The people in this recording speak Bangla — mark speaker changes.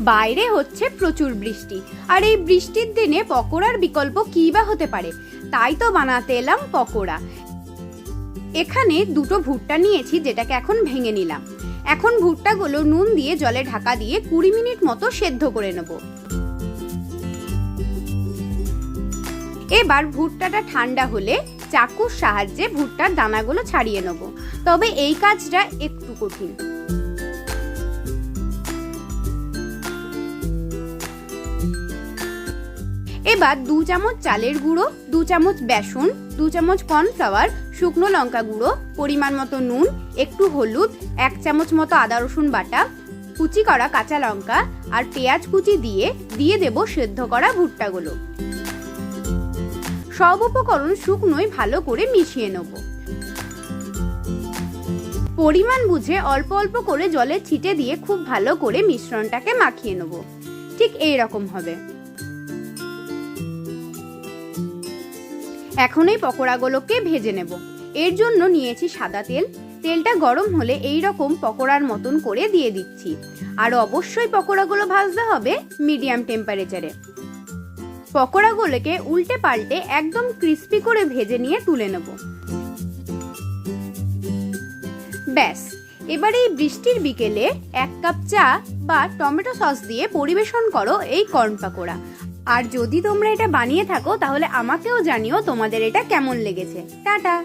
Speaker 1: বাইরে হচ্ছে প্রচুর বৃষ্টি। আর এই বৃষ্টির দিনে পকোড়ার বিকল্প কী বা হতে পারে? তাই তো বানাতে এলাম পকোড়া। এখানে দুটো ভুট্টা নিয়েছি যেটাকে এখন ভেঙে নিলাম। এখন ভুট্টাগুলো নুন দিয়ে জলে ঢাকা দিয়ে কুড়ি মিনিট মতো সেদ্ধ করে নেব। এবার ভুট্টাটা ঠান্ডা হলে চাকুর সাহায্যে ভুট্টার দানাগুলো ছাড়িয়ে নেব। তবে এই কাজটা একটু কঠিন। এবার দু চামচ চালের গুঁড়ো, দু চামচ বেসন, দু চামচ কর্নফ্লাওয়ার, শুকনো লঙ্কা গুঁড়ো, পরিমাণ মতো নুন, একটু হলুদ, এক চামচ মতো আদা রসুন বাটা, কুচি করা কাঁচা লঙ্কা আর পেঁয়াজ কুচি দিয়ে দিয়ে দেব সেদ্ধ করা ভুট্টাগুলো। সব উপকরণ শুকনোই ভালো করে মিশিয়ে নেব। পরিমাণ বুঝে অল্প অল্প করে জলে ছিটে দিয়ে খুব ভালো করে মিশ্রণটাকে মাখিয়ে নেব। ঠিক এই রকম হবে। এখন এই পকোড়াগুলোকে ভেজে নেব। এর জন্য নিয়েছি সাদা তেল। তেলটা গরম হলে এই রকম পকোড়ার মতন করে দিয়ে দিচ্ছি। আর অবশ্যই পকোড়াগুলো ভাজতে হবে মিডিয়াম টেম্পারেচারে। পকোড়াগুলোকে উল্টে পাল্টে একদম ক্রিস্পি করে ভেজে নিয়ে তুলে নেব। ব্যাস, এবার এই বৃষ্টির বিকেলে এক কাপ চা বা টমেটো সস দিয়ে পরিবেশন করো এই কর্ন পাকোড়া। আর যদি তোমরা এটা বানিয়ে থাকো তাহলে আমাকেও জানিও তোমাদের এটা কেমন লেগেছে। টাটা!